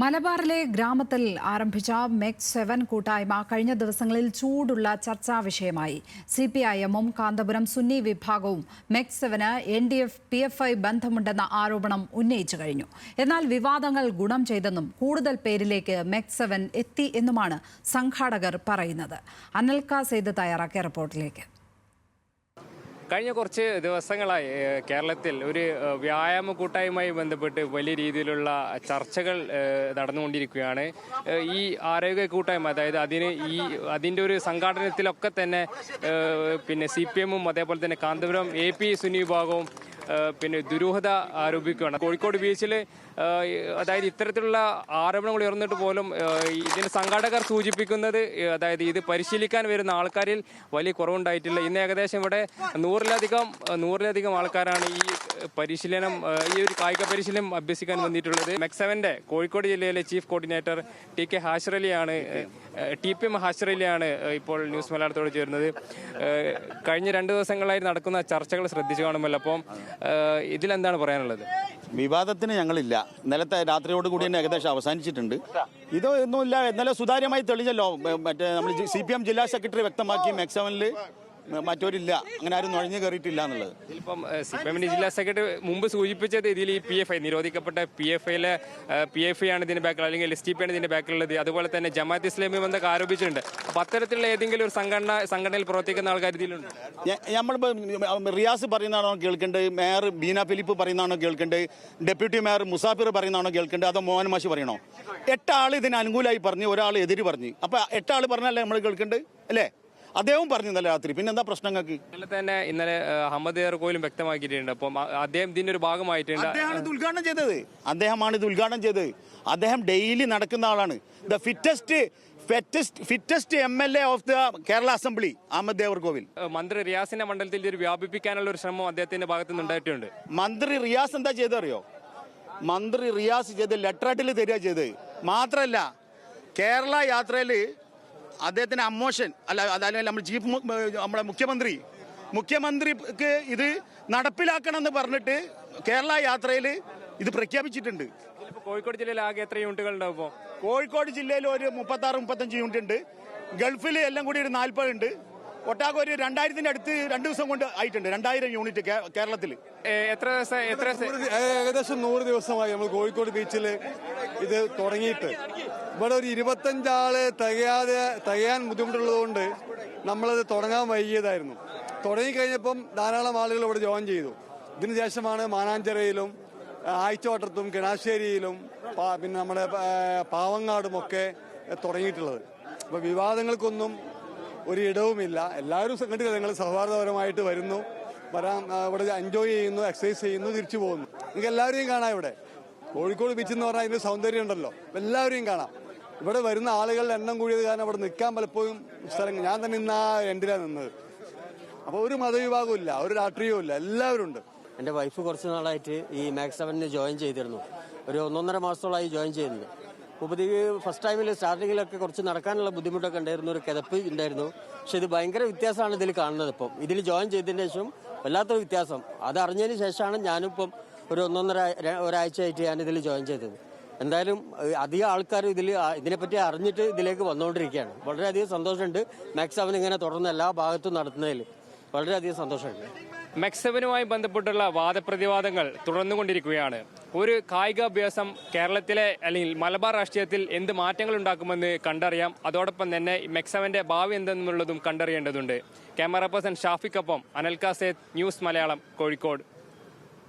മലബാറിലെ ഗ്രാമത്തിൽ ആരംഭിച്ച മെക് സെവൻ കൂട്ടായ്മ കഴിഞ്ഞ ദിവസങ്ങളിൽ ചൂടുള്ള ചർച്ചാ വിഷയമായി. സി പി ഐ എമ്മും കാന്തപുരം സുന്നി വിഭാഗവും MEC seven N D F P F I ബന്ധമുണ്ടെന്ന ആരോപണം ഉന്നയിച്ചു കഴിഞ്ഞു. എന്നാൽ വിവാദങ്ങൾ ഗുണം ചെയ്തെന്നും കൂടുതൽ പേരിലേക്ക് മെക് സെവൻ എത്തി എന്നുമാണ് സംഘാടകർ പറയുന്നത്. അനൽക സെയ്ത് തയ്യാറാക്കിയ റിപ്പോർട്ടിലേക്ക്. കഴിഞ്ഞ കുറച്ച് ദിവസങ്ങളായി കേരളത്തിൽ ഒരു വ്യായാമ കൂട്ടായ്മയുമായി ബന്ധപ്പെട്ട് വലിയ രീതിയിലുള്ള ചർച്ചകൾ നടന്നുകൊണ്ടിരിക്കുകയാണ്. ഈ ആരോഗ്യ കൂട്ടായ്മ അതായത് അതിന് ഈ അതിന്റെ ഒരു സംഘാടനത്തിലൊക്കെ തന്നെ പിന്നെ സി പി എമ്മും അതേപോലെ തന്നെ കാന്തപുരം എ പി സുനി വിഭാഗവും പിന്നെ ദുരൂഹത ആരോപിക്കുകയാണ്. കോഴിക്കോട് ബീച്ചിൽ അതായത് ഇത്തരത്തിലുള്ള ആരോപണങ്ങൾ ഉയർന്നിട്ട് പോലും ഇതിന് സംഘാടകർ സൂചിപ്പിക്കുന്നത് അതായത് ഇത് പരിശീലിക്കാൻ വരുന്ന ആൾക്കാരിൽ വലിയ കുറവുണ്ടായിട്ടില്ല. ഇന്ന് ഏകദേശം ഇവിടെ നൂറിലധികം നൂറിലധികം ആൾക്കാരാണ് ഈ പരിശീലനം ഈ ഒരു കായിക പരിശീലനം അഭ്യസിക്കാൻ വന്നിട്ടുള്ളത് മെക്സവന്റെ കോഴിക്കോട് ജില്ലയിലെ ചീഫ് കോർഡിനേറ്റർ ടി കെ ഹാഷറലിയാണ്. ടി പി എം ഹാഷറലിയാണ് ഇപ്പോൾ ന്യൂസ് മലയാളത്തോട് ചേരുന്നത്. കഴിഞ്ഞ രണ്ട് ദിവസങ്ങളായി നടക്കുന്ന ചർച്ചകൾ ശ്രദ്ധിച്ചു കാണുമല്ലോ. അപ്പം ഇതിലെന്താണ് പറയാനുള്ളത്? വിവാദത്തിന് ഞങ്ങളില്ല. ഇന്നലത്തെ രാത്രിയോട് കൂടി തന്നെ ഏകദേശം അവസാനിച്ചിട്ടുണ്ട്. ഇത് ഒന്നുമില്ല ഇന്നലെ സുതാര്യമായി തെളിഞ്ഞല്ലോ. മറ്റേ നമ്മൾ സി പി എം ജില്ലാ സെക്രട്ടറി വ്യക്തമാക്കി മാക്സവനിൽ മറ്റോരില്ല അങ്ങനെ ആരും നുഴഞ്ഞു കയറിയിട്ടില്ല എന്നുള്ളത്. ഇതിലിപ്പം സി പി എമ്മിന്റെ ജില്ലാ സെക്രട്ടറി മുമ്പ് സൂചിപ്പിച്ചത് ഇതിൽ ഈ പി എഫ് ഐ നിരോധിക്കപ്പെട്ട പി എഫ് ഐയിലെ പി എഫ് ഐ ആണ് ഇതിന്റെ ബാക്കിൽ അല്ലെങ്കിൽ എസ് ടി പി ആണ് ഇതിന്റെ ബാക്കിലുള്ളത്. അതുപോലെ തന്നെ ജമാഅത്ത് ഇസ്ലാമി എന്നൊക്കെ ആരോപിച്ചിട്ടുണ്ട്. അപ്പൊ അത്തരത്തിലുള്ള ഏതെങ്കിലും ഒരു സംഘടന സംഘടനയിൽ പ്രവർത്തിക്കുന്ന ആൾക്കാർ ഇതിലുണ്ട്. നമ്മളിപ്പോൾ റിയാസ് പറയുന്നതാണോ കേൾക്കേണ്ടത് മേയർ ബീന ഫിലിപ്പ് പറയുന്നതാണോ കേൾക്കേണ്ടത് ഡെപ്യൂട്ടി മേയർ മുസാഫിർ പറയുന്നതാണോ കേൾക്കേണ്ടത് അതോ മോഹൻ മാഷി പറയണോ? എട്ടാൾ ഇതിന് അനുകൂലമായി പറഞ്ഞു ഒരാൾ എതിര് പറഞ്ഞു. അപ്പൊ എട്ടാൾ പറഞ്ഞല്ലേ നമ്മൾ കേൾക്കേണ്ടത് അല്ലേ? അദ്ദേഹം പറഞ്ഞു ഇന്നലെ രാത്രി. പിന്നെ എന്താ പ്രശ്നങ്ങൾക്ക് ഇന്നലെ തന്നെ ഇന്നലെ അഹമ്മദ് ഏർകോയിലും വ്യക്തമാക്കിയിട്ടുണ്ട്. അപ്പം അദ്ദേഹം ഇതിന്റെ ഒരു ഭാഗമായിട്ടുണ്ട്. അദ്ദേഹമാണ് ഇത് ഉദ്ഘാടനം ചെയ്തത്. അദ്ദേഹമാണ് ഇത് ഉദ്ഘാടനം ചെയ്തത്. അദ്ദേഹം ഡെയിലി നടക്കുന്ന ആളാണ്. The fittest fittest fittest M L A of the Kerala assembly Ahmad Devarkovil മന്ത്രി റിയാസിന്റെ മണ്ഡലത്തിൽ ഇത് വ്യാപിപ്പിക്കാനുള്ള ഒരു ശ്രമം അദ്ദേഹത്തിന്റെ ഭാഗത്ത് നിന്ന് ഉണ്ടായിട്ടുണ്ട്. മന്ത്രി റിയാസ് എന്താ ചെയ്തറിയോ മന്ത്രി റിയാസ് ചെയ്ത് ലെറ്ററാട്ടിൽ തരിക ചെയ്ത് മാത്രമല്ല കേരള യാത്രയിൽ അദ്ദേഹത്തിന് അമ്മോഷൻ അല്ല അതായത് നമ്മൾ ചീഫ് നമ്മുടെ മുഖ്യമന്ത്രി മുഖ്യമന്ത്രിക്ക് ഇത് നടപ്പിലാക്കണം എന്ന് പറഞ്ഞിട്ട് കേരള യാത്രയിൽ ഇത് പ്രഖ്യാപിച്ചിട്ടുണ്ട്. കോഴിക്കോട് ജില്ലയിൽ ആകെ എത്ര യൂണിറ്റുകൾ ഉണ്ടാവും കോഴിക്കോട് ജില്ലയിൽ ഒരു മുപ്പത്തി ആറ് മുപ്പത്തഞ്ച് യൂണിറ്റ് ഉണ്ട്. ഗൾഫിൽ എല്ലാം കൂടി ഒരു നാൽപ്പത് ഉണ്ട്. ഒട്ടാകെ ഒരു രണ്ടായിരത്തിന്റെ അടുത്ത് രണ്ട് ദിവസം കൊണ്ട് ആയിട്ടുണ്ട് രണ്ടായിരം യൂണിറ്റ് കേരളത്തിൽ എത്ര ദിവസം എത്ര ഏകദേശം നൂറ് ദിവസമായി നമ്മൾ കോഴിക്കോട് ബീച്ചിൽ ഇത് തുടങ്ങിയിട്ട്. ഇവിടെ ഒരു ഇരുപത്തഞ്ചാൾ തികയാതെ തികയാൻ ബുദ്ധിമുട്ടുള്ളതുകൊണ്ട് നമ്മളത് തുടങ്ങാൻ വൈകിയതായിരുന്നു. തുടങ്ങിക്കഴിഞ്ഞപ്പം ധാരാളം ആളുകൾ ഇവിടെ ജോയിൻ ചെയ്തു. ഇതിന് ശേഷമാണ് മാനാഞ്ചിറയിലും ആഴ്ചവട്ടത്തും കിണാശ്ശേരിയിലും പിന്നെ നമ്മുടെ പാവങ്ങാടും ഒക്കെ തുടങ്ങിയിട്ടുള്ളത്. അപ്പോൾ വിവാദങ്ങൾക്കൊന്നും ഒരു ഇടവുമില്ല. എല്ലാവരും സംഘടിതങ്ങൾ സൗഹാർദ്ദപരമായിട്ട് വരുന്നു. വരാൻ ഇവിടെ എൻജോയ് ചെയ്യുന്നു എക്സസൈസ് ചെയ്യുന്നു തിരിച്ചു പോകുന്നു. നിങ്ങൾക്ക് എല്ലാവരെയും കാണാം ഇവിടെ. കോഴിക്കോട് ബീച്ച് എന്ന് പറഞ്ഞാൽ അതിന് സൗന്ദര്യം ഉണ്ടല്ലോ. എല്ലാവരെയും കാണാം. ഇവിടെ വരുന്ന ആളുകളുടെ എണ്ണം കൂടിയത് കാരണം അവിടെ നിൽക്കാൻ പലപ്പോഴും സ്ഥലം ഞാൻ തന്നെ ഇന്ന് ആ എൻഡിലാണ് നിന്നത്. അപ്പോൾ ഒരു മതവിഭാഗവും ഇല്ല ഒരു രാഷ്ട്രീയവും ഇല്ല എല്ലാവരും ഉണ്ട്. എന്റെ വൈഫ് കുറച്ച് നാളായിട്ട് ഈ മാക്സ് സെവനിന് ജോയിൻ ചെയ്തിരുന്നു. ഒരു ഒന്നൊന്നര മാസത്തോളമായി ജോയിൻ ചെയ്യുന്നത് ഉപദ്വീപ് ഫസ്റ്റ് ടൈമിൽ സ്റ്റാർട്ടിങ്ങിലൊക്കെ കുറച്ച് നടക്കാനുള്ള ബുദ്ധിമുട്ടൊക്കെ ഉണ്ടായിരുന്നു ഒരു കിതപ്പ് ഉണ്ടായിരുന്നു. പക്ഷെ ഇത് ഭയങ്കര വ്യത്യാസമാണ് ഇതിൽ കാണുന്നത് ഇപ്പം. ഇതിൽ ജോയിൻ ചെയ്തതിന് ശേഷം വല്ലാത്തൊരു വ്യത്യാസം. അത് അറിഞ്ഞതിന് ശേഷമാണ് ഞാനിപ്പം ഒരു ഒന്നൊന്നര ഒരാഴ്ചയായിട്ട് ഞാൻ ഇതിൽ ജോയിൻ ചെയ്തത്. എന്തായാലും അധികം ആൾക്കാർ ഇതിൽ ഇതിനെപ്പറ്റി അറിഞ്ഞിട്ട് ഇതിലേക്ക് വന്നുകൊണ്ടിരിക്കുകയാണ്. വളരെയധികം സന്തോഷമുണ്ട്. മാക്സ് അവൻ ഇങ്ങനെ തുടർന്ന് എല്ലാ ഭാഗത്തും നടത്തുന്നതിൽ വളരെയധികം സന്തോഷമുണ്ട്. മെക്സവനുമായി ബന്ധപ്പെട്ടുള്ള വാദപ്രതിവാദങ്ങൾ തുടർന്നുകൊണ്ടിരിക്കുകയാണ്. ഒരു കായികാഭ്യാസം കേരളത്തിലെ അല്ലെങ്കിൽ മലബാർ രാഷ്ട്രീയത്തിൽ എന്ത് മാറ്റങ്ങൾ ഉണ്ടാക്കുമെന്ന് കണ്ടറിയാം. അതോടൊപ്പം തന്നെ മെക്സവന്റെ ഭാവി എന്തെന്നുള്ളതും കണ്ടറിയേണ്ടതുണ്ട്. ക്യാമറ പേഴ്സൺ ഷാഫിക്കൊപ്പം അനൽകാസേത് ന്യൂസ് മലയാളം കോഴിക്കോട്.